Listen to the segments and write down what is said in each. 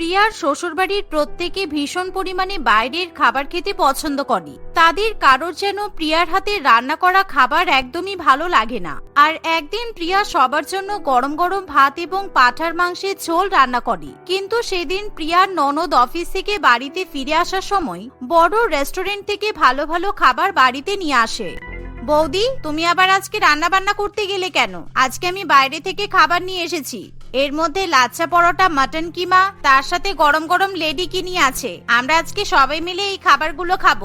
প্রিয়ার শ্বশুরবাড়ির প্রত্যেকে ভীষণ পরিমাণে বাইরের খাবার খেতে পছন্দ করে। তাদের কারোর যেন প্রিয়ার হাতে রান্না করা খাবার একদমই ভালো লাগে না। আর একদিন প্রিয়া সবার জন্য গরম গরম ভাত এবং পাঠার মাংসের ঝোল রান্না করে। কিন্তু সেদিন প্রিয়ার ননদ অফিস থেকে বাড়িতে ফিরে আসার সময় বড় রেস্টুরেন্ট থেকে ভালো ভালো খাবার বাড়িতে নিয়ে আসে। বৌদি, তুমি আবার আজকে রান্না বান্না করতে গেলে কেন? আজকে আমি বাইরে থেকে খাবার নিয়ে এসেছি। এর মধ্যে লাচ্ছা পরোটা, মাটন কিমা, তার সাথে গরম গরম লেডি কিনি আছে। আমরা আজকে সবাই মিলে এই খাবারগুলো খাব।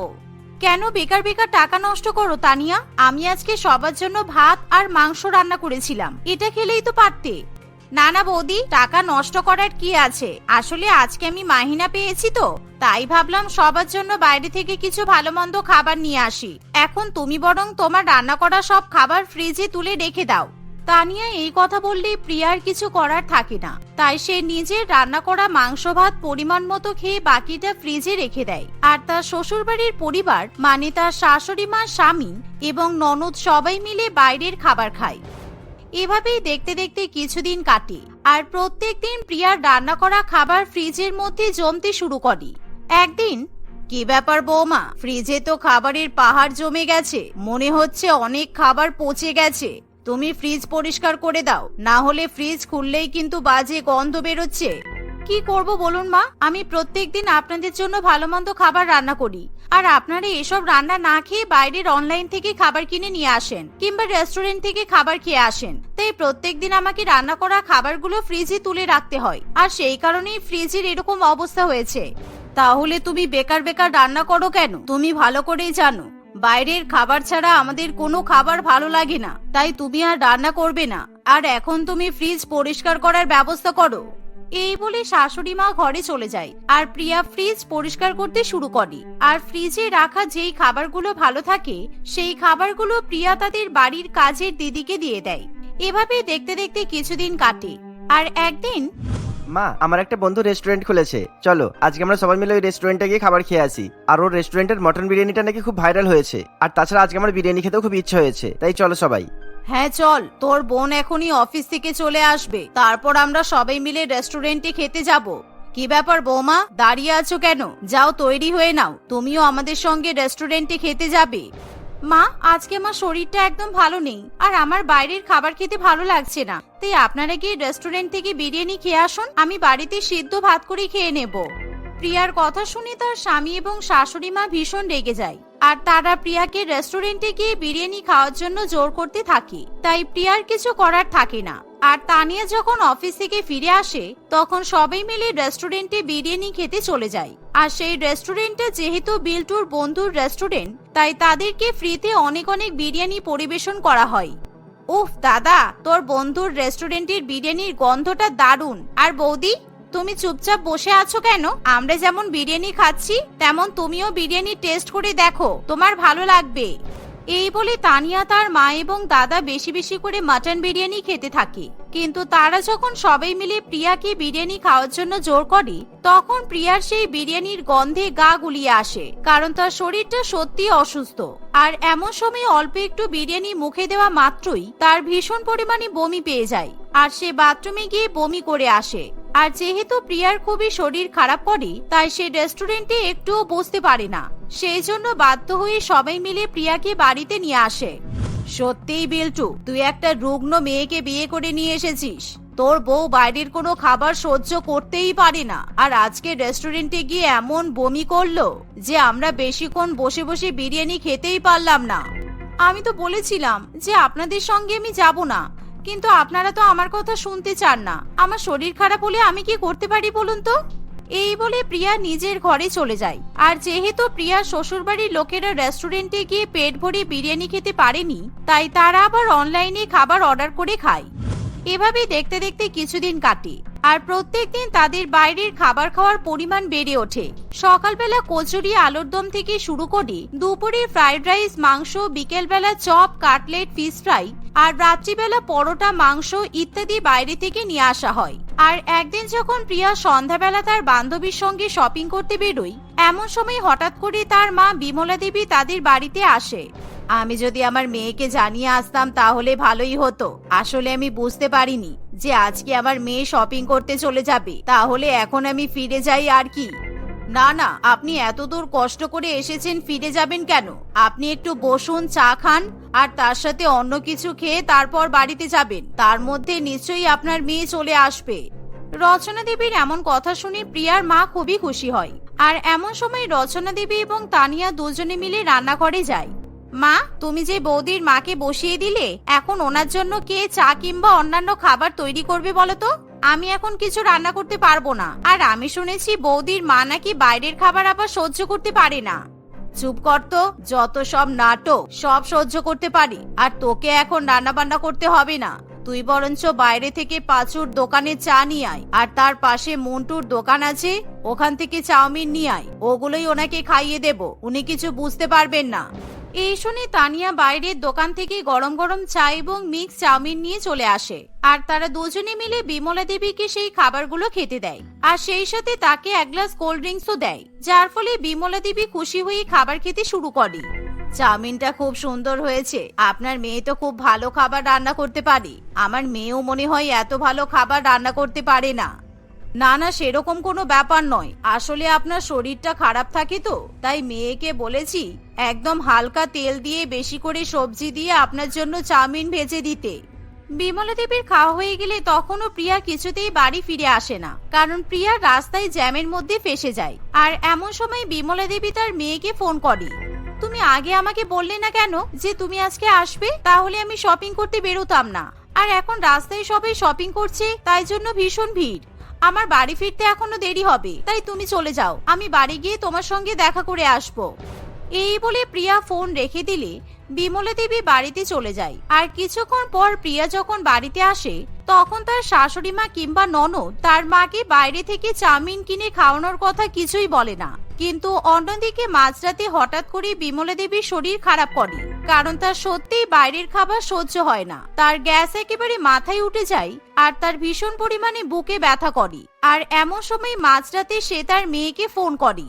কেন বেকার বেকার টাকা নষ্ট করো, তানিয়া? আমি আজকে সবার জন্য ভাত আর মাংস রান্না করেছিলাম। এটা খেলেই তো পারতে। না না বৌদি, টাকা নষ্ট করার কি আছে? আসলে আজকে আমি মাহিনা পেয়েছি তো। তাই ভাবলাম সবার জন্য বাইরে থেকে কিছু ভালো মন্দ খাবার নিয়ে আসি। এখন তুমি বরং তোমার রান্না করা সব খাবার ফ্রিজে তুলে রেখে দাও। তানিয়া এই কথা বললে প্রিয়ার কিছু করার থাকে না। তাই সে নিজের রান্না করা মাংস, ভাত পরিমাণ মতো খেয়ে বাকিটা ফ্রিজে রেখে দেয়। আর তার শ্বশুরবাড়ির পরিবার মানে তার শাশুড়ি মা, স্বামী এবং ননদ সবাই মিলে বাইরের খাবার খায়। এভাবেই দেখতে দেখতে কিছুদিন কাটে। আর প্রত্যেক দিন প্রিয়ার রান্না করা খাবার ফ্রিজের মধ্যে জমতে শুরু করে। একদিন, কি ব্যাপার বৌমা? ফ্রিজে তো খাবারের পাহাড় জমে গেছে। মনে হচ্ছে অনেক খাবার পচে গেছে। তুমি ফ্রিজ পরিষ্কার করে দাও। না হলে ফ্রিজ খুললেই কিন্তু বাজে গন্ধ বেরোচ্ছে। কি করব বলুন মা? আমি প্রত্যেক দিন আপনাদের জন্য ভালো মন্দ খাবার রান্না করি। আর আপনারা এসব রান্না না খেয়ে বাইরের অনলাইন থেকে খাবার কিনে নিয়ে আসেন, কিংবা রেস্টুরেন্ট থেকে খাবার খেয়ে আসেন। তাই প্রত্যেক দিন আমাকে রান্না করা খাবারগুলো ফ্রিজে তুলে রাখতে হয়। আর সেই কারণেই ফ্রিজের এরকম অবস্থা হয়েছে। তাহলে তুমি বেকার বেকার রান্না করো কেন? তুমি ভালো করেই জানো, বাইরের খাবার ছাড়া আমাদের কোনো খাবার ভালো লাগে না, তাই তুমি আর রান্না করবে না। আর এখন তুমি ফ্রিজ পরিষ্কার করার ব্যবস্থা করো। এই বলে শাশুড়ি মা ঘরে চলে যায়, আর প্রিয়া ফ্রিজ পরিষ্কার করতে শুরু করে। আর ফ্রিজে রাখা যেই খাবারগুলো ভালো থাকে, সেই খাবারগুলো প্রিয়া তাদের বাড়ির কাজের দিদিকে দিয়ে দেয়। এভাবে দেখতে দেখতে কিছুদিন কাটে। আর একদিন মা, আমার একটা বন্ধু রেস্টুরেন্ট খুলেছে। চলো, আজকে আমরা সবাই মিলে ওই রেস্টুরেন্টে গিয়ে খাবার খেয়ে আসি। আর ওর রেস্টুরেন্টের মটন বিরিয়ানিটা নাকি খুব ভাইরাল হয়েছে। আর তাছাড়া আজকে আমার বিরিয়ানি খেতেও খুব ইচ্ছে হয়েছে। তাই চলো সবাই। হ্যাঁ চল। তোর বোন এখনই অফিস থেকে চলে আসবে। তারপর আমরা সবাই মিলে রেস্টুরেন্টে খেতে যাব। কি ব্যাপার বৌমা? দাঁড়িয়ে আছো কেন? যাও, তৈরি হয়ে নাও। তুমিও আমাদের সঙ্গে রেস্টুরেন্টে খেতে যাবে। মা, আজকে আমার শরীরটা একদম ভালো নেই, আর আমার বাইরের খাবার খেতে ভালো লাগছে না। তাই আপনারা গিয়ে রেস্টুরেন্ট থেকে বিরিয়ানি খেয়ে আসুন, আমি বাড়িতে সিদ্ধ ভাত করে খেয়ে নেব। প্রিয়ার কথা শুনে তার স্বামী এবং শাশুড়ি মা ভীষণ রেগে যায়, আর তারা প্রিয়াকে রেস্টুরেন্টে গিয়ে বিরিয়ানি খাওয়ার জন্য জোর করতে থাকে, তাই প্রিয়ার কিছু করার থাকে না। আর তানিয়া যখন অফিস থেকে ফিরে আসে, তখন সবাই মিলে রেস্টুরেন্টে বিরিয়ানি খেতে চলে যায়। আর সেই রেস্টুরেন্টটা যেহেতু বিল্টুর বন্ধুর রেস্টুরেন্ট তাই তাদেরকে ফ্রিতে অনেক অনেক বিরিয়ানি পরিবেশন করা হয়। উফ, দাদা, তোর বন্ধুর রেস্টুরেন্টের বিরিয়ানির গন্ধটা দারুণ। আর বৌদি, তুমি চুপচাপ বসে আছো কেন? আমরা যেমন বিরিয়ানি খাচ্ছি, তেমন তুমিও বিরিয়ানি টেস্ট করে দেখো। তোমার ভালো লাগবে। এই বলে তানিয়া তার মা এবং দাদা বেশি বেশি করে মাটন বিরিয়ানি খেতে থাকে। কিন্তু তারা যখন সবাই মিলে প্রিয়াকে বিরিয়ানি খাওয়ার জন্য জোর করে, তখন প্রিয়ার সেই বিরিয়ানির গন্ধে গা গুলিয়ে আসে, কারণ তার শরীরটা সত্যি অসুস্থ। আর এমন সময় অল্প একটু বিরিয়ানি মুখে দেওয়া মাত্রই তার ভীষণ পরিমাণে বমি পেয়ে যায়, আর সে বাথরুমে গিয়ে বমি করে আসে। আর যেহেতু প্রিয়ার খুবই শরীর খারাপ করে, তাই সে রেস্টুরেন্টে একটুও বসতে পারে না। সেই জন্য বাধ্য হয়ে সবাই মিলে প্রিয়াকে বাড়িতে নিয়ে আসে। সত্যিই বিল্টু, তুই একটা রুগ্ন মেয়েকে বিয়ে করে নিয়ে এসেছিস। তোর বউ বাইরের কোনো খাবার সহ্য করতেই পারে না। আর আজকে রেস্টুরেন্টে গিয়ে এমন বমি করল যে আমরা বেশিক্ষণ বসে বসে বিরিয়ানি খেতেই পারলাম না। আমি তো বলেছিলাম যে আপনাদের সঙ্গে আমি যাব না। কিন্তু আপনারা তো আমার কথা শুনতে চান না। আমার শরীর খারাপ হলে আমি কি করতে পারি বলুন তো? এই বলে প্রিয়া নিজের ঘরে চলে যায়। আর যেহেতু প্রিয়ার শ্বশুরবাড়ির লোকেরা রেস্টুরেন্টে গিয়ে পেট ভরে বিরিয়ানি খেতে পারেনি, তাই তারা আবার অনলাইনে খাবার অর্ডার করে খায়। এভাবে দেখতে দেখতে কিছুদিন কাটে আর প্রত্যেকদিন তাদের বাইরের খাবার খাওয়ার পরিমাণ বেড়ে ওঠে। সকালবেলা কচুরি আলুর দম থেকে শুরু করে দুপুরে ফ্রাইড রাইস মাংস, বিকেলবেলা চপ, কাটলেট ফিশ ফ্রাই আর রাত্রিবেলা পরোটা, মাংস ইত্যাদি বাইরে থেকে নিয়ে আসা হয়। আর একদিন যখন প্রিয়া সন্ধ্যাবেলা তার বান্ধবীর সঙ্গে শপিং করতে বেরোয়, এমন সময় হঠাৎ করে তার মা বিমলা দেবী তাদের বাড়িতে আসে। আমি যদি আমার মেয়েকে জানিয়ে আসতাম তাহলে ভালোই হতো। আসলে আমি বুঝতে পারিনি যে আজকে আমার মেয়ে শপিং করতে চলে যাবে। তাহলে এখন আমি ফিরে যাই আর কি। না না, আপনি এত দূর কষ্ট করে এসেছেন, ফিরে যাবেন কেন? আপনি একটু বসুন, চা খান, আর তার সাথে অন্য কিছু খেয়ে তারপর বাড়িতে যাবেন। তার মধ্যে নিশ্চয়ই আপনার মেয়ে চলে আসবে। রচনা দেবীর এমন কথা শুনে প্রিয়ার মা খুবই খুশি হয়। আর এমন সময় রচনা দেবী এবং তানিয়া দুজনে মিলে রান্নাঘরে যায়। মা, তুমি যে বৌদির মাকে বসিয়ে দিলে, এখন ওনার জন্য কে চা কিংবা অন্যান্য খাবার তৈরি করবে বলো তো? আমি এখন কিছু রান্না করতে পারব না। আর আমি শুনেছি বৌদির মা নাকি বাইরের খাবার আবার সহ্য করতে পারে না। চুপ কর তো, যত সব নাটক, সব সহ্য করতে পারি। আর তোকে এখন রান্না বান্না করতে হবে না। তুই বরঞ্চ বাইরে থেকে পাঁচুর দোকানে চা নিয়ে আয়। আর তার পাশে মন্টুর দোকান আছে, ওখান থেকে চাউমিন নিয়ে আয়। ওগুলোই ওনাকে খাইয়ে দেব। উনি কিছু বুঝতে পারবেন না। এই শুনে তানিয়া বাইরের দোকান থেকে গরম গরম চা এবং মিক্স চাউমিন নিয়ে চলে আসে। আর তারা দুজনে মিলে বিমলা দেবীকে সেই খাবারগুলো খেতে দেয়। আর সেই সাথে তাকে এক গ্লাস কোল্ড ড্রিঙ্কসও দেয়, যার ফলে বিমলা দেবী খুশি হয়ে খাবার খেতে শুরু করে। চাউমিনটা খুব সুন্দর হয়েছে। আপনার মেয়ে তো খুব ভালো খাবার রান্না করতে পারে। আমার মেয়েও মনে হয় এত ভালো খাবার রান্না করতে পারে না। না না, সেরকম কোনো ব্যাপার নয়। আসলে আপনার শরীরটা খারাপ থাকে তো, তাই মেয়েকে বলেছি, একদম হালকা তেল দিয়ে বেশি করে সবজি দিয়ে আপনার জন্য চাউমিন ভেজে দিতে। বিমলা দেবীর খাওয়া হয়ে গেলে তখনও প্রিয়া কিছুতেই বাড়ি ফিরে আসে না, কারণ প্রিয়া রাস্তায় জ্যামের মধ্যে ফেসে যায়। আর এমন সময় বিমলা দেবী তার মেয়েকে ফোন করে, তুমি আগে আমাকে বললে না কেন যে তুমি আজকে আসবে? তাহলে আমি শপিং করতে বেরোতাম না। আর এখন রাস্তায় সবাই শপিং করছে, তাই জন্য ভীষণ ভিড়। আমার বাড়ি ফিরতে এখনও দেরি হবে, তাই তুমি চলে যাও। আমি বাড়ি গিয়ে তোমার সঙ্গে দেখা করে আসব। এই বলে প্রিয়া ফোন রেখে দিলে বিমলা দেবী বাড়িতে চলে যায়। আর কিছুক্ষণ পর প্রিয়া যখন বাড়িতে আসে, তখন তার শাশুড়ি মা কিংবা ননদ তার মাকে বাইরে থেকে চাউমিন কিনে খাওয়ানোর কথা কিছুই বলে না। কিন্তু অন্যদিকে মাঝরাতে হঠাৎ করে বিমলা দেবীর শরীর খারাপ করে, কারণ তার সত্যিই বাইরের খাবার সহ্য হয় না। তার গ্যাস একেবারে মাথায় উঠে যায় আর তার ভীষণ পরিমাণে বুকে ব্যথা করে। আর এমন সময় মাঝরাতে সে তার মেয়েকে ফোন করে,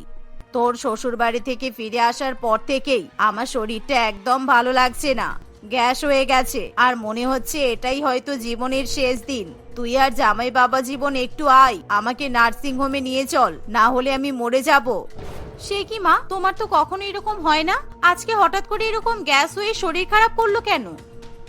তোর শ্বশুর বাড়ি থেকে ফিরে আসার পর থেকেই আমার শরীরটা একদম ভালো লাগছে না। গ্যাস হয়ে গেছে। আর মনে হচ্ছে এটাই হয়তো জীবনের শেষ দিন। তুই আর জামাই বাবা জীবন একটু আয়। আমাকে নার্সিং হোমে নিয়ে চল। না হলে আমি মরে যাব। সে কি মা? তোমার তো কখনো এরকম হয় না? আজকে হঠাৎ করে এরকম গ্যাস হয়ে শরীর খারাপ করল কেন?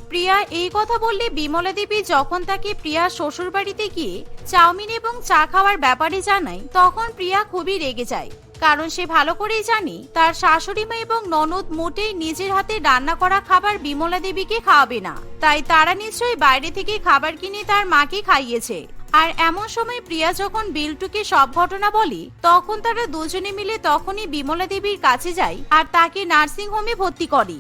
প্রিয়া, এই কথা বললে বিমলা দেবী যখন তাকে প্রিয়া শ্বশুর বাড়িতে গিয়ে চাউমিন এবং চা খাওয়ার ব্যাপারে জানায়, তখন প্রিয়া খুবই রেগে যায়। কারণ সে ভালো করেই জানি, তার শাশুড়ি মা এবং ননদ মোটেই নিজের হাতে রান্না করা খাবার বিমলা দেবীকে খাওয়াবে না। তাই তারা নিশ্চয়ই বাইরে থেকে খাবার কিনে তার মাকে খাইয়েছে। আর এমন সময় প্রিয়া যখন বিল্টুকে সব ঘটনা বলি, তখন তারা দুজনে মিলে তখনই বিমলা দেবীর কাছে যায় আর তাকে নার্সিং হোমে ভর্তি করে।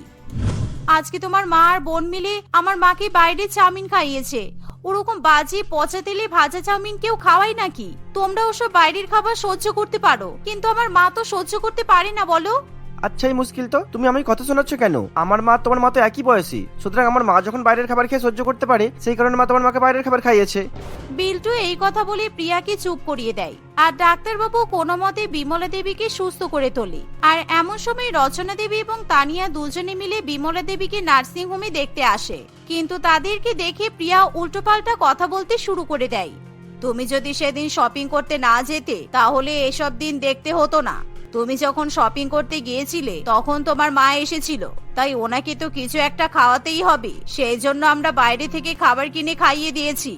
আজকে তোমার মা আর বোন মিলে আমার মাকে বাইরে চাউমিন খাইয়েছে। ওরকম বাজে, পচা তেলে ভাজা চাউমিন কেউ খাওয়াই নাকি? তোমরা ওসব বাইরের খাবার সহ্য করতে পারো, কিন্তু আমার মা তো সহ্য করতে পারে না, বলো। আচ্ছা এই মুশকিল তো। তুমি আমি কথা শোনাচ্ছ কেন? আমার মা তোমার মা তো একই বয়সী। সুতরাং আমার মা যখন বাইরের খাবার খেয়ে সহ্য করতে পারে, সেই কারণে মা তোমার মাকে বাইরের খাবার খাইয়েছে। বিল্টু, এই কথা বলে প্রিয়াকে চুপ করিয়ে দেয়। আর ডাক্তারবাবু কোনো মতে বিমলা দেবীকে সুস্থ করে তোলে। আর এমন সময় রচনা দেবী এবং তানিয়া দুজনে মিলে বিমলা দেবীকে নার্সিং হোমে দেখতে আসে। কিন্তু তাদেরকে দেখে প্রিয়া উল্টোপাল্টা কথা বলতে শুরু করে দেয়। তুমি যদি সেদিন শপিং করতে না যেতে, তাহলে এসব দিন দেখতে হতো না। তুমি যখন শপিং করতে গিয়েছিলে, তখন তোমার মা এসেছিল। তাই ওনাকে তো কিছু একটা খাওয়াতেই হবে। সেই জন্য আমরা বাইরে থেকে খাবার কিনে খাইয়ে দিয়েছি।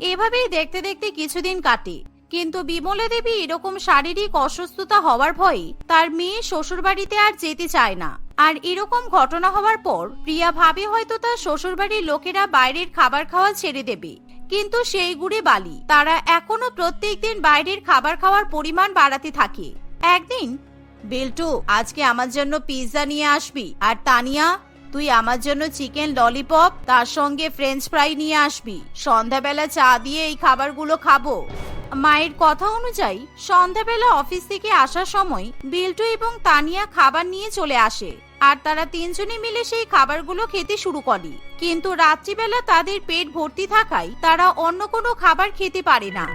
এভাবেই দেখতে দেখতে কিছুদিন কাটে। কিন্তু বিমলা দেবী এরকম শারীরিক অসুস্থতা হওয়ার ভয়ে তার মেয়ে শ্বশুর বাড়িতে আর যেতে চায় না। আর এরকম ঘটনা হওয়ার পর প্রিয়া ভাবে হয়তো তার শ্বশুর বাড়ির লোকেরা বাইরের খাবার খাওয়া ছেড়ে দেবে। কিন্তু সেই গুড়ে বালি, তারা এখনও প্রত্যেকদিন বাইরের খাবার খাওয়ার পরিমাণ বাড়াতে থাকে। একদিন, বিল্টু, আজকে আমার জন্য পিৎজা নিয়ে আসবি, আর তানিয়া, তুই আমার জন্য চিকেন ললিপপ, তার সঙ্গে ফ্রেঞ্চ ফ্রাই নিয়ে আসবি। সন্ধ্যাবেলা চা দিয়ে এই খাবারগুলো খাব। মায়ের কথা অনুযায়ী, সন্ধ্যাবেলা অফিস থেকে আসার সময় বিল্টু এবং তানিয়া খাবার নিয়ে চলে আসে, আর তারা তিনজনে মিলে সেই খাবারগুলো খেতে শুরু করে। কিন্তু রাত্রিবেলা তাদের পেট ভর্তি থাকায় তারা অন্য কোনো খাবার খেতে পারে না।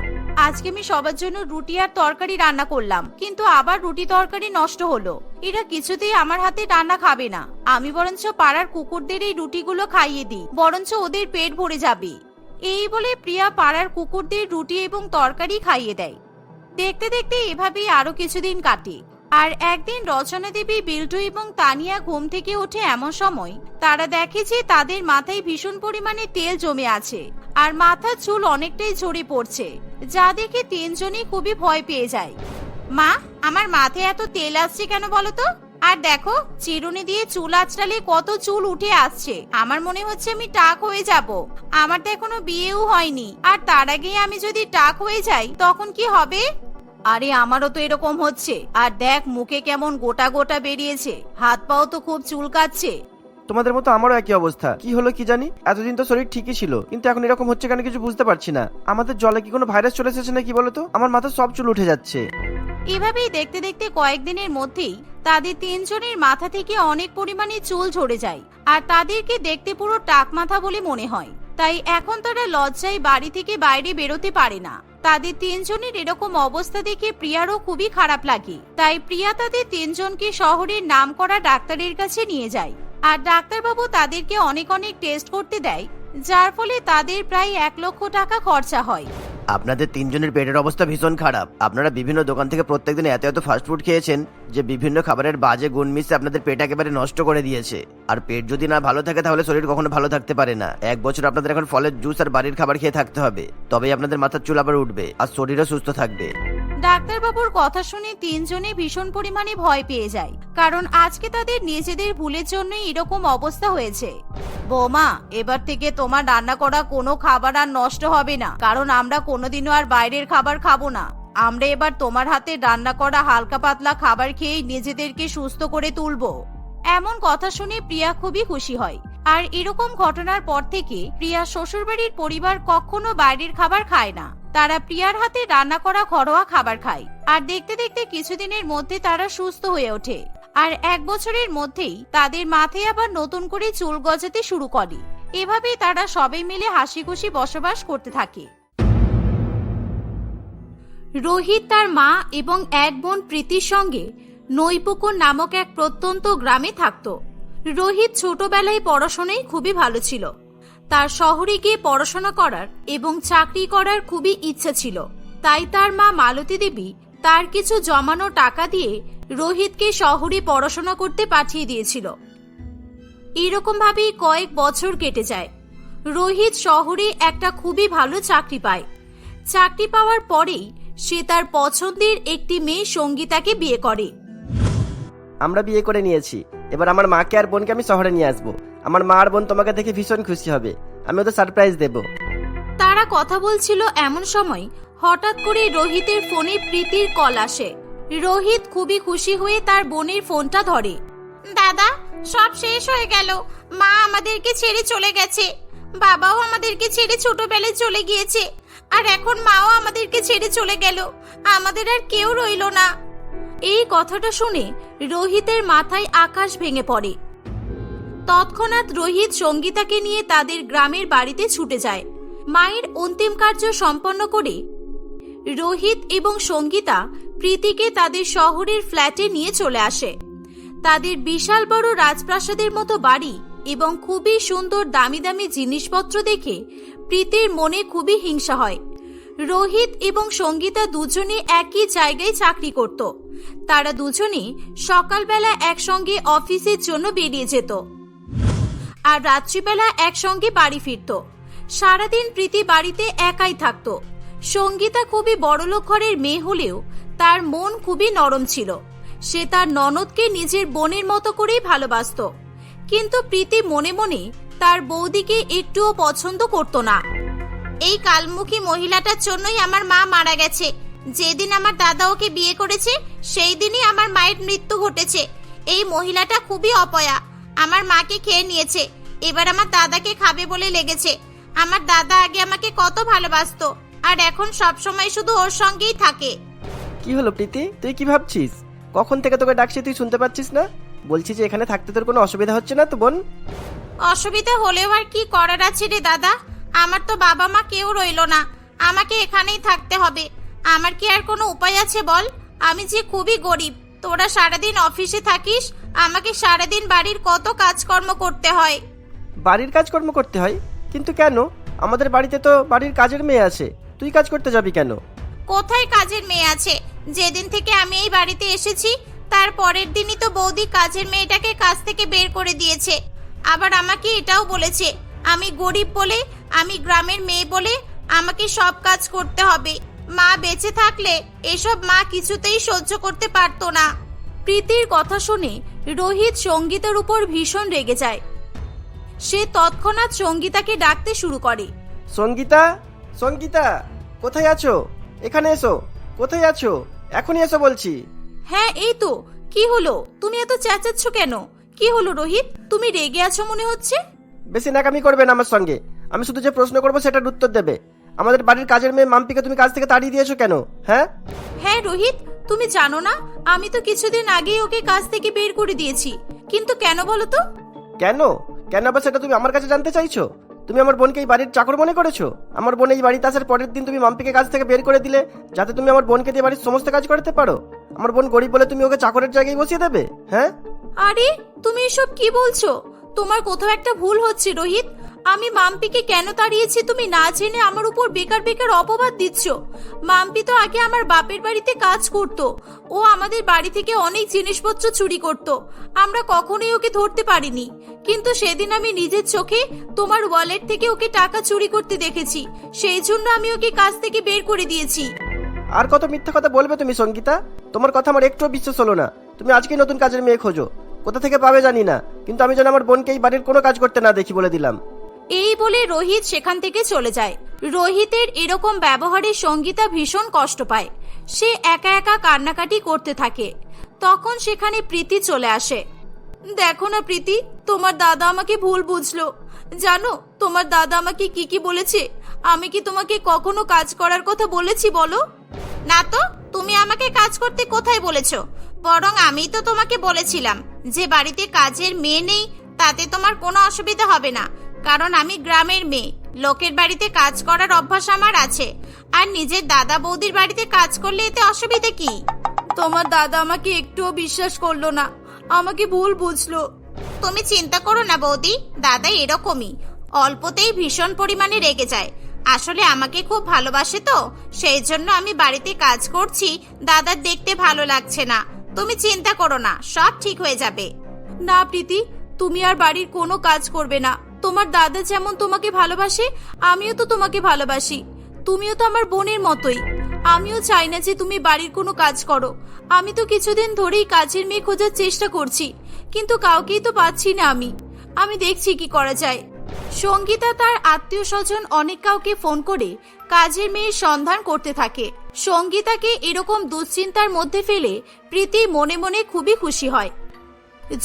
আজকে আমি সবার জন্য রুটি আর তরকারি রান্না করলাম, কিন্তু আবার রুটি তরকারি নষ্ট হলো। এরা কিছুতেই আমার হাতে রান্না খাবে না। আমি বরঞ্চ পাড়ার কুকুরদের এই রুটিগুলো খাইয়ে দিই, বরঞ্চ ওদের পেট ভরে যাবে। এই বলে প্রিয়া পাড়ার কুকুরদের রুটি এবং তরকারি খাইয়ে দেয়। দেখতে দেখতে এভাবেই আরও কিছুদিন কাটে। আর একদিন রচনা দেবী বিল্টু এবং তানিয়া ঘুম থেকে ওঠে এমন সময়। তারা দেখে যে তাদের মাথায় ভীষণ পরিমাণে তেল জমে আছে আর মাথার চুল অনেকটাই ঝরে পড়ছে, যা দেখে তিনজনই খুবই ভয় পেয়ে যায়। মা, আমার মাথায় এত তেল আসছে কেন বলো তো? আর দেখো, চিরুনি দিয়ে চুল আঁচড়ালে কত চুল উঠে আসছে। আমার মনে হচ্ছে আমি টাক হয়ে যাব। আমার তো এখনও বিয়েও হয়নি। আর তার আগে আমি যদি টাক হয়ে যাই, তখন কি হবে? আরে আমারও তো এরকম হচ্ছে। আর দেখ মুখে কেমন গোটা গোটা বেরিয়েছে। হাত পাও তো খুব চুলকাচ্ছে। তোমাদের মতো আমারও একই অবস্থা। কি হলো কি জানি? এতদিন তো শরীর ঠিকই ছিল। কিন্তু এখন এরকম হচ্ছে কেন কিছু বুঝতে পারছি না। আমাদের জলে কি কোনো ভাইরাস চলে এসেছে নাকি বলো তো? আমার মাথা সব চুল উঠে যাচ্ছে। এভাবেই দেখতে দেখতে কয়েকদিনের মধ্যেই তাদের তিনজনের মাথা থেকে অনেক পরিমাণে চুল ঝরে যায়। আর তাদেরকে দেখতে পুরো টাক মাথা বলে মনে হয়। তাই এখন তারা লজ্জায় বাড়ি থেকে বাইরে বেরোতে পারে না। তাদের তিনজনের এরকম অবস্থা দেখে প্রিয়ারও খুবই খারাপ লাগে। তাই প্রিয়া তাদের তিনজনকে শহরের নাম করা ডাক্তারের কাছে নিয়ে যায়। আর ডাক্তারবাবু তাদেরকে অনেক অনেক টেস্ট করতে দেয়। যার ফলে তাদের প্রায় এক লক্ষ টাকা খরচা হয়। আপনাদের তিনজনের পেটের অবস্থা ভীষণ খারাপ। আপনারা বিভিন্ন দোকান থেকে প্রত্যেকদিন এত এত ফাস্টফুড খেয়েছেন যে বিভিন্ন খাবারের বাজে গুণ মিশে আপনাদের পেট একেবারে নষ্ট করে দিয়েছে। আর পেট যদি না ভালো থাকে তাহলে শরীর কখনো ভালো থাকতে পারে না। এক বছর আপনাদের এখন ফলের জুস আর বাড়ির খাবার খেয়ে থাকতে হবে। তবেই আপনাদের মাথার চুল আবার উঠবে আর শরীরও সুস্থ থাকবে। ডাক্তারবাবুর কথা শুনে তিনজনে ভীষণ পরিমাণে ভয় পেয়ে যায়। কারণ আজকে তাদের নিজেদের ভুলের জন্যই এরকম অবস্থা হয়েছে। বৌমা, এবার থেকে তোমার রান্না করা কোনো খাবার আর নষ্ট হবে না। কারণ আমরা কোনোদিনও আর বাইরের খাবার খাব না। আমরা এবার তোমার হাতে রান্না করা হালকা পাতলা খাবার খেয়েই নিজেদেরকে সুস্থ করে তুলবো। এমন কথা শুনে প্রিয়া খুবই খুশি হয়। আর এরকম ঘটনার পর থেকে প্রিয়া শ্বশুরবাড়ির পরিবার কখনো বাইরের খাবার খায় না। তারা প্রিয়ার হাতে রান্না করা ঘরোয়া খাবার খায়। আর দেখতে দেখতে কিছুদিনের মধ্যে তারা সুস্থ হয়ে ওঠে। আর এক বছরের মধ্যেই তাদের মাথায় আবার নতুন করে চুল গজাতে শুরু করে। এভাবেই তারা সবাই মিলে হাসি খুশি বসবাস করতে থাকে। রোহিত তার মা এবং এক বোন প্রীতির সঙ্গে নৈপুকুর নামক এক প্রত্যন্ত গ্রামে থাকত। রোহিত ছোটবেলায় পড়াশোনায় খুবই ভালো ছিল। তার শহরে গিয়ে পড়াশোনা করার এবং চাকরি করার খুবই ইচ্ছা ছিল। তাই তার মা মালতী দেবী তার কিছু জমানো টাকা দিয়ে রোহিতকে শহরে পড়াশোনা করতে পাঠিয়ে দিয়েছিল। এরকম ভাবেই কয়েক বছর কেটে যায়। রোহিত শহরে একটা খুবই ভালো চাকরি পায়। চাকরি পাওয়ার পরেই সে তার পছন্দের একটি মেয়ে সঙ্গীতাকে বিয়ে করে। আমরা বিয়ে করে নিয়েছি। এবার আমার মাকে আর বোনকে আমি শহরে নিয়ে আসব। আমার মা আর বোন তোমাকে দেখে ভীষণ খুশি হবে। আমি ওদের সারপ্রাইজ দেবো। তারা কথা বলছিল এমন সময়, হঠাৎ করে রোহিতের ফোনে প্রীতির কল আসে। রোহিত খুবই খুশি হয়ে তার বোনের ফোনটা ধরে। দাদা, সব শেষ হয়ে গেল। মা আমাদেরকে ছেড়ে চলে গেছে। বাবাও আমাদেরকে ছেড়ে ছোটবেলায় চলে গিয়েছে। আর এখন মাও আমাদেরকে ছেড়ে চলে গেল। আমাদের আর কেউ রইল না। এই কথাটা শুনে রোহিতের মাথায় আকাশ ভেঙে পড়ে। তৎক্ষণাৎ রোহিত সঙ্গীতাকে নিয়ে তাদের গ্রামের বাড়িতে ছুটে যায়। মায়ের অন্তিম কার্য সম্পন্ন করে রোহিত এবং সঙ্গীতা প্রীতিকে তাদের শহরের ফ্ল্যাটে নিয়ে চলে আসে। তাদের বিশাল বড় রাজপ্রাসাদের মতো বাড়ি এবং খুবই সুন্দর দামি দামি জিনিসপত্র দেখে প্রীতির মনে খুবই হিংসা হয়। রোহিত এবং সঙ্গীতা দুজনে একই জায়গায় চাকরি করত। তারা দুজনে সকালবেলা একসঙ্গে অফিসের জন্য বেরিয়ে যেত আর রাত্রিবেলা একসঙ্গে বাড়ি ফিরত। সারাদিন প্রীতি বাড়িতে একাই থাকত। সঙ্গীতা খুবই বড়লোক ঘরের মেয়ে হলেও তার মন খুবই নরম ছিল। সে তার ননদকে নিজের বোনের মতো করেই ভালোবাসতো। কিন্তু প্রীতি মনে মনে তার বৌদিকে একটুও পছন্দ করত না। এই কালমুখী মহিলাটার জন্যই আমার মা মারা গেছে। যেদিন আমার দাদা ওকে বিয়ে করেছে সেই দিনই আমার মায়ের মৃত্যু ঘটেছে। এই মহিলাটা খুবই অপয়া। আমার মাকে খেয়ে নিয়েছে। এবার আমার দাদাকে খাবে বলে লেগেছে। আমার দাদা আগে আমাকে কত ভালোবাসতো আর এখন সব সময় শুধু ওর সঙ্গেই থাকে। কি হলো প্রীতি? তুই কি ভাবছিস? কখন থেকে তোকে ডাকছি তুই শুনতে পাচ্ছিস না? বলছি যে এখানে থাকতে তোর কোনো অসুবিধা হচ্ছে না তো বোন? অসুবিধা হলেও আর কি করার আছে রে দাদা? আমার তো বাবা মা কেউ রইল না। আমাকে এখানেই থাকতে হবে। আমার কি আর কোনো উপায় আছে বল? আমি যে খুবই গরিব। তোরা সারাদিন অফিসে থাকিস আমাকে সারাদিন বাড়ির কত কাজকর্ম করতে হয়। বাড়ির কাজকর্ম করতে হয়? কিন্তু কেন? আমাদের বাড়িতে তো বাড়ির কাজের মেয়ে আছে। তুই কাজ করতে যাবি কেন? কোথায় কাজের মেয়ে আছে? যেদিন থেকে আমি এই বাড়িতে এসেছি তার পরের দিনই তো বৌদি কাজের মেয়েটাকে কাজ থেকে বের করে দিয়েছে। আবার আমাকে এটাও বলেছে আমি গরিব বলে আমি গ্রামের মেয়ে বলে আমাকে সব কাজ করতে হবে। মা বেঁচে থাকলে এসব মা কিছুতেই সহ্য করতে পারতো না। প্রীতির কথা শুনে রোহিত সঙ্গীতার উপর ভীষণ রেগে যায়। সে তৎক্ষণাৎ সঙ্গীতাকে ডাকতে শুরু করে। সঙ্গীতা সঙ্গীতা কোথায় আছো? এখানে এসো। কোথায় আছো? এখনই এসো বলছি। হ্যাঁ এই তো। কি হলো? তুমি এত চেঁচাচ্ছ কেন? কি হলো রোহিত? তুমি রেগে আছো মনে হচ্ছে? বেশি নাকামি করবে না আমার সঙ্গে। আমি শুধু যে প্রশ্ন করব সেটার উত্তর দেবে। আমাদের বাড়ির কাজের মেয়ে মাম্পিকে তুমি কাজ থেকে তাড়িয়ে দিয়েছ কেন হ্যাঁ? হ্যাঁ রোহিত তুমি জানো না আমি তো কিছুদিন আগেই ওকে কাজ থেকে বের করে দিয়েছি। কিন্তু কেন বলো তো? কেন? কেন আবার সেটা তুমি আমার কাছে জানতে চাইছো? তুমি আমার বোনকে এই বাড়ির চাকর মনে করেছ? আমার বোন এই বাড়িতে আসার পরের দিন তুমি মাম্পিকে কাজ থেকে বের করে দিলে যাতে তুমি আমার বোনকে দিয়ে বাড়ির সমস্ত কাজ করতে পারো? আমার বোন গরিব বলে তুমি ওকে চাকরের জায়গায় বসিয়ে দেবে হ্যাঁ? আরে তুমি এসব কি বলছো? তোমার কোথাও একটা ভুল হচ্ছে, রোহিত। আমি মাম্পিকে কেন তাড়িয়েছি তুমি না জেনে আমার উপর বেকার বেকার অপবাদ দিচ্ছ। মাম্পি তো আগে আমার বাপের বাড়িতে কাজ করত। ও আমাদের বাড়ি থেকে অনেক জিনিসপত্র চুরি করত। আমরা কখনোই ওকে ধরতে পারিনি। কিন্তু সেদিন আমি নিজের চোখে তোমার ওয়ালেট থেকে ওকে টাকা চুরি করতে দেখেছি। সেই জন্য আমি ওকে কাজ থেকে বের করে দিয়েছি। আর কত মিথ্যা কথা বলবে তুমি, সঙ্গীতা? তোমার কথা আমার একটুও বিশ্বাস হলো না। তুমি আজকে নতুন কাজের মেয়ে খোঁজো। কোথা থেকে পাবে জানি না, কিন্তু আমি যেন আমার বোনকে এই বাড়ির কোনো কাজ করতে না দেখি বলে দিলাম। এই বলে রোহিত সেখান থেকে চলে যায়। রোহিতের এরকম ব্যবহারে সঙ্গীতা ভীষণ কষ্ট পায়। সে একা একা কান্নাকাটি করতে থাকে। তখন সেখানে প্রীতি চলে আসে। দেখো না প্রীতি, তোমার দাদা আমাকে ভুল বুঝলো। জানো, তোমার দাদা আমাকে কি কি বলেছে? আমি কি তোমাকে কখনো কাজ করার কথা বলেছি বলো? না তো তুমি আমাকে কাজ করতে কোথায় বলেছ? বরং আমি তো তোমাকে বলেছিলাম যে বাড়িতে কাজের মেয়ে নেই তাতে তোমার কোনো অসুবিধা হবে না। কারণ আমি গ্রামের মেয়ে। লোকের বাড়িতে কাজ করার অভ্যাস আমার আছে। আর নিজের দাদা বৌদির বাড়িতে কাজ করলে এতে অসুবিধা কি? তোমার দাদা আমাকে একটুও বিশ্বাস করল না। আমাকে ভুল বুঝলো। তুমি চিন্তা করো না বৌদি দাদা এরকমই। অল্পতেই ভীষণ পরিমাণে রেগে যায়। আসলে আমাকে খুব ভালোবাসে তো। সেই জন্য আমি বাড়িতে কাজ করছি দাদার দেখতে ভালো লাগছে না। তুমি চিন্তা করো না, সব ঠিক হয়ে যাবে। না, প্রীতি, তুমি আর বাড়ির কোনো কাজ করবে না। তোমার দাদা যেমন তোমাকে ভালোবাসে, আমিও তো তোমাকে ভালোবাসি। তুমিও তো আমার বোনের মতোই। আমিও চাই না যে তুমি বাড়ির কোনো কাজ করো। আমি তো কিছুদিন ধরেই কাজের মেয়ে খোঁজার চেষ্টা করছি, কিন্তু কাউকেই তো পাচ্ছি না আমি। আমি দেখছি কি করা যায়। সঙ্গীতা তার আত্মীয় স্বজন অনেক কাউকে ফোন করে কাজের মেয়ের সন্ধান করতে থাকে। সঙ্গীতাকে এরকম দুশ্চিন্তার মধ্যে ফেলে প্রীতি মনে মনে খুবই খুশি হয়।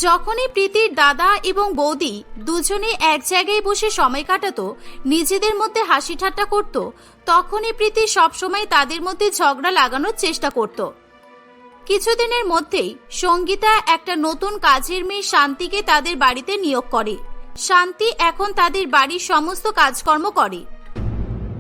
যখনই প্রীতির দাদা এবং বৌদি দুজনে এক জায়গায় বসে সময় কাটাতো, নিজেদের মধ্যে হাসি ঠাট্টা করত, তখনই প্রীতি সবসময় তাদের মধ্যে ঝগড়া লাগানোর চেষ্টা করত। কিছুদিনের মধ্যেই সঙ্গীতা একটা নতুন কাজের মেয়ে শান্তিকে তাদের বাড়িতে নিয়োগ করে। শান্তি এখন তাদের বাড়ির সমস্ত কাজকর্ম করে।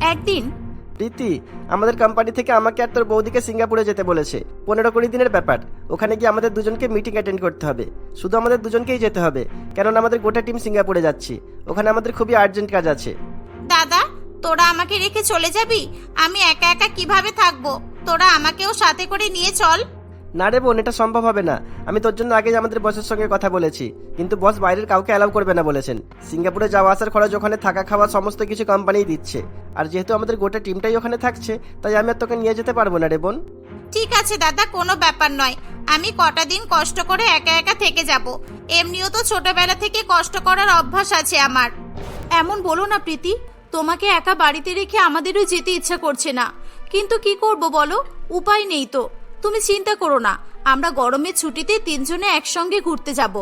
একদিন প্রীতি, আমাদের কোম্পানি থেকে আমাকে আর তোর বৌদিকে সিঙ্গাপুরে যেতে বলেছে। পনেরো কুড়ি দিনের ব্যাপার। ওখানে গিয়ে আমাদের দুজনকে মিটিং অ্যাটেন্ড করতে হবে। শুধু আমাদের দুজনকেই যেতে হবে। কেননা আমাদের গোটা টিম সিঙ্গাপুরে যাচ্ছি। ওখানে আমাদের খুবই আর্জেন্ট কাজ আছে। দাদা, তোরা আমাকে রেখে চলে যাবি? আমি একা একা কীভাবে থাকব? তোরা আমাকেও সাথে করে নিয়ে চল। না রে বোন এটা সম্ভব হবে না। আমি তোর জন্য আগে আমাদের বসের সঙ্গে কথা বলেছি। কিন্তু বস বাইরের কাউকে অ্যালাউ করবে না বলেছেন। সিঙ্গাপুরে যাওয়া আসার খরচ ওখানে থাকা খাওয়া সমস্ত কিছু কোম্পানিই দিচ্ছে। আর যেহেতু আমাদের গোটা টিমটাই ওখানে থাকছে তাই আমি আর তোকে নিয়ে যেতে পারব না রে বোন। ঠিক আছে দাদা কোনো ব্যাপার নয়। আমি কটা দিন কষ্ট করে একা একা থেকে যাব। এমনিও তো ছোটবেলা থেকে কষ্ট করার অভ্যাস আছে আমার। এমন বলো না প্রীতি তোমাকে একা বাড়িতে রেখে আমাদেরও যেতে ইচ্ছা করছে না। কিন্তু কি করব বলো? উপায় নেই তো। তুমি চিন্তা করো না আমরা গরমের ছুটিতে তিনজনে একসঙ্গে ঘুরতে যাব।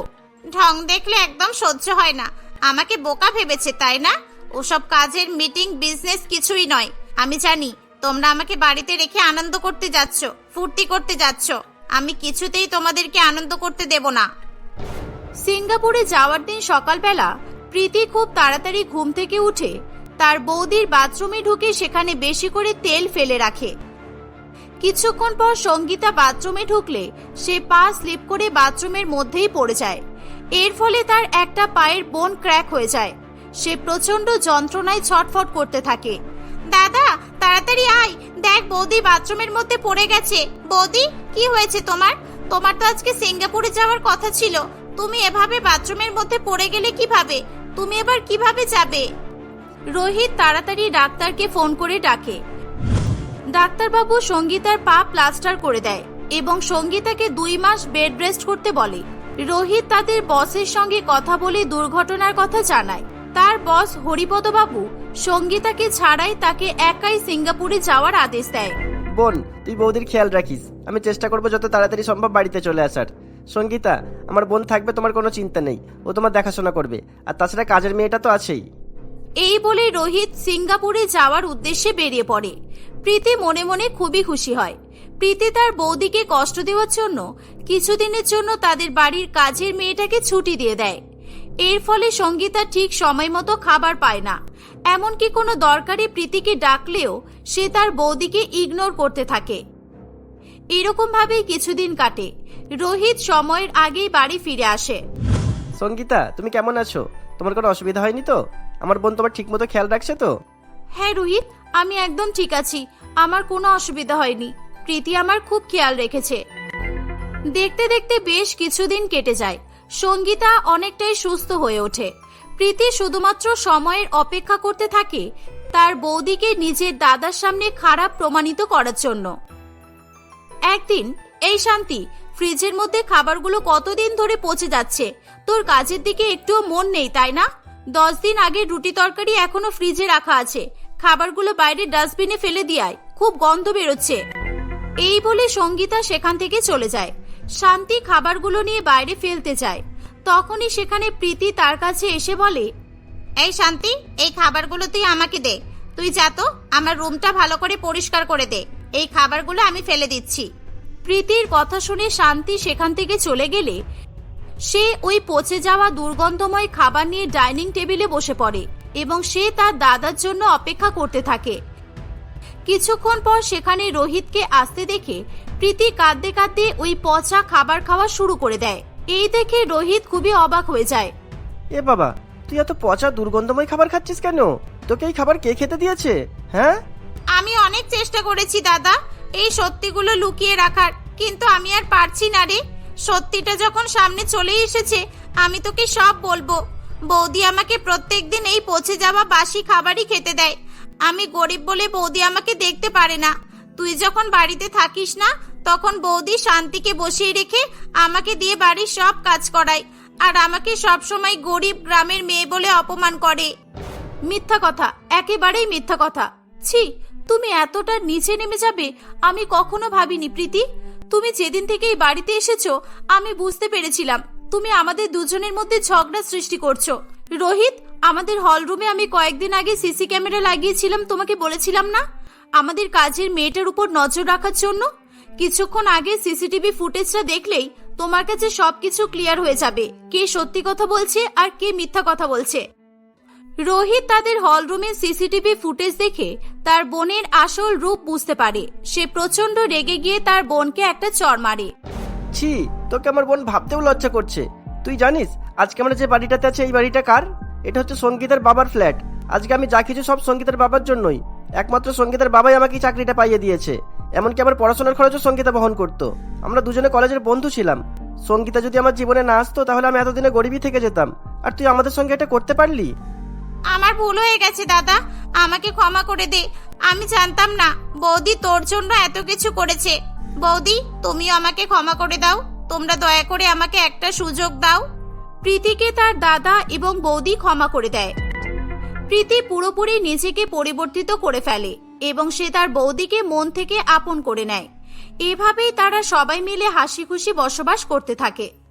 ঢং দেখলে একদম সহ্য হয় না। আমাকে বোকা ভেবেছে তাই না? ওসব কাজের মিটিং বিজনেস কিছুই নয়। আমি জানি তোমরা আমাকে বাড়িতে রেখে আনন্দ করতে যাচ্ছ ফুর্তি করতে যাচ্ছ। আমি কিছুতেই তোমাদেরকে আনন্দ করতে দেব না। সিঙ্গাপুরে যাওয়ার দিন সকালবেলা প্রীতি খুব তাড়াতাড়ি ঘুম থেকে উঠে তার বৌদির বাথরুমে ঢুকে সেখানে বেশি করে তেল ফেলে রাখে। কিছুক্ষণ পর সঙ্গীতা বাথরুমে ঢুকলে, সে পা স্লিপ করে বাথরুমের মধ্যেই পড়ে যায়। এর ফলে তার একটা পায়ের বোন ক্র্যাক হয়ে যায়। সে প্রচণ্ড যন্ত্রণায় ছটফট করতে থাকে। দাদা, তাড়াতাড়ি আয়। দেখ, বৌদি বাথরুমের মধ্যে পড়ে গেছে। বৌদি, কি হয়েছে তোমার? তোমার তো আজকে সিঙ্গাপুরে যাওয়ার কথা ছিল। তুমি এভাবে বাথরুমের মধ্যে পড়ে গেলে কীভাবে? তুমি এবার কীভাবে যাবে? রোহিত তাড়াতাড়ি ডাক্তারকে ফোন করে ডাকে। ডাক্তারবাবু সঙ্গীতার পা প্লাস্টার করে দেয় এবং সঙ্গীতাকে দুই মাস বেড রেস্ট করতে বলে। রোহিত তাদের বসের সঙ্গে কথা বলে দুর্ঘটনার কথা জানায়। তার বস হরিপদবাবু সঙ্গীতাকে ছাড়াই তাকে একাই সিঙ্গাপুরে যাওয়ার আদেশ দেয়। বোন, তুই বৌদির খেয়াল রাখিস। আমি চেষ্টা করব যত তাড়াতাড়ি সম্ভব বাড়িতে চলে আসার। সঙ্গীতা, আমার বোন থাকবে তোমার কোনো চিন্তা নেই। ও তোমার দেখাশোনা করবে। আর তাছাড়া কাজের মেয়েটা তো আছেই। এই বলে রোহিত সিঙ্গাপুরে যাওয়ার উদ্দেশ্যে বেরিয়ে পড়ে। প্রীতি মনে মনে খুবই খুশি হয়। প্রীতি তার বৌদিকে কষ্ট দেওয়ার জন্য, কিছুদিনের জন্য তাদের বাড়ির কাজের মেয়েটাকে ছুটি দিয়ে দেয়। এর ফলে সঙ্গীতা ঠিক সময় মতো খাবার পায় না। এমনকি কোনো দরকারি প্রীতিকে ডাকলেও সে তার বৌদিকে ইগনোর করতে থাকে। এরকম ভাবেই কিছুদিন কাটে। রোহিত সময়ের আগেই বাড়ি ফিরে আসে। সঙ্গীতা, তুমি কেমন আছো? তোমার কোনো অসুবিধা হয়নি তো? আমার বোন তোমার ঠিকমতো খেয়াল রাখছে তো? হ্যাঁ রোহিত, আমি একদম ঠিক আছি। আমার কোনো অসুবিধা হয়নি। প্রীতি আমার খুব খেয়াল রেখেছে। দেখতে দেখতে বেশ কিছুদিন কেটে যায়। সঙ্গীতা অনেকটাই সুস্থ হয়ে ওঠে। প্রীতি শুধুমাত্র সময়ের অপেক্ষা করতে থাকে তার বৌদিকে নিজের দাদার সামনে খারাপ প্রমাণিত করার জন্য। একদিন, এই শান্তি ফ্রিজের মধ্যে খাবারগুলো কতদিন ধরে পচে যাচ্ছে? তোর কাজের দিকে একটুও মন নেই, তাই না? দশ দিন আগে রুটি তরকারি এখনও ফ্রিজে রাখা আছে। খাবারগুলো বাইরে ডাস্টবিনে ফেলে দিয়ায় খুব গন্ধ বেরোচ্ছে। এই বলে সঙ্গীতা সেখান থেকে চলে যায়। শান্তি খাবারগুলো নিয়ে বাইরে ফেলতে যায়। তখনই সেখানে প্রীতি তার কাছে এসে বলে, এই শান্তি, এই খাবারগুলো তুই আমাকে দে। তুই যা তো, আমার রুমটা ভালো করে পরিষ্কার করে দে। এই খাবারগুলো আমি ফেলে দিচ্ছি। প্রীতির কথা শুনে শান্তি সেখান থেকে চলে গেলে সে ওই পচে যাওয়া দুর্গন্ধময় খাবার নিয়ে ডাইনিং টেবিলে বসে পড়ে এবং সে তার দাদার জন্য অপেক্ষা করতে থাকে। কিছুক্ষণ পর সেখানে রোহিতকে আসতে দেখে প্রীতি কাঁদতে কাঁদতে ওই পচা খাবার খাওয়া শুরু করে দেয়। এই দেখে রোহিত খুবই অবাক হয়ে যায়। এ বাবা তুই এত পচা দুর্গন্ধময় খাবার খাচ্ছিস কেন? তোকে এই খাবার কে খেতে দিয়েছে হ্যাঁ? আমি অনেক চেষ্টা করেছি দাদা। এই সত্যিগুলো লুকিয়ে রাখার। কিন্তু আমি আর পারছি না রে। সত্যিটা যখন সামনে চলে এসেছে, আমি তোকে সব বলব। বৌদি আমাকে প্রত্যেক দিন এই পচে যাওয়া বাসি খাবারই খেতে দেয়। আমি গরিব বলে বৌদি আমাকে দেখতে পারে না। তুই যখন বাড়িতে থাকিস না, তখন বৌদি শান্তিকে বসিয়ে রেখে আমাকে দিয়ে বাড়ির সব কাজ করায় আর আমাকে সব সময় গরিব গ্রামের মেয়ে বলে অপমান করে। মিথ্যা কথা, একেবারেই মিথ্যা কথা। ছি তুমি এতটা নিচে নেমে যাবে, আমি কখনো ভাবিনি, প্রীতি। তুমি যেদিন থেকে এই বাড়িতে এসেছ, আমি বুঝতে পেরেছিলাম, তুমি আমাদের দুজনের মধ্যে ঝগড়া সৃষ্টি করছ। রোহিত, আমাদের হল রুমে আমি কয়েকদিন আগে সিসি ক্যামেরা লাগিয়েছিলাম, তোমাকে বলেছিলাম না? আমাদের কাজের মেয়েটার উপর নজর রাখার জন্য? কিছুক্ষণ আগে সিসিটিভি ফুটেজটা দেখলেই তোমার কাছে সবকিছু ক্লিয়ার হয়ে যাবে, কে সত্যি কথা বলছে আর কে মিথ্যা কথা বলছে। রোহিত তাদের হল রুমে সিসিটিভি ফুটেজ দেখে তার বোনের আসল রূপ বুঝতে পারে। সে প্রচণ্ড রেগে গিয়ে তার বোনকে একটা চর মারে। ছি, তোকে আমার বোন ভাবতেও লজ্জা করছে। তুই জানিস, আজকে আমরা যে বাড়িটাতে আছে, এই বাড়িটা কার? এটা হচ্ছে সঙ্গীতের বাবার ফ্ল্যাট। আজকে আমি যা কিছু সব সঙ্গীতের বাবার জন্যই। একমাত্র সঙ্গীতের বাবাই আমাকে চাকরিটা পাইয়ে দিয়েছে। এমনকি আমার পড়াশোনার খরচও সঙ্গীতা বহন করতো। আমরা দুজনে কলেজের বন্ধু ছিলাম। সঙ্গীতা যদি আমার জীবনে না আসতো, তাহলে আমি এতদিনে গরিবই থেকে যেতাম। আর তুই আমাদের সঙ্গে এটা করতে পারলি? আমার ভুল হয়ে গেছে, দাদা। আমাকে ক্ষমা করে দে। আমি জানতাম না, বৌদি তোর জন্য এত কিছু করেছে। বৌদি, তুমিও আমাকে ক্ষমা করে দাও। তোমরা দয়া করে আমাকে একটা সুযোগ দাও। প্রীতিকে তার দাদা এবং বৌদি ক্ষমা করে দেয়। প্রীতি পুরোপুরি নিজেকে পরিবর্তিত করে ফেলে এবং সে তার বৌদিকে মন থেকে আপন করে নেয়। এভাবেই তারা সবাই মিলে হাসি খুশি বসবাস করতে থাকে।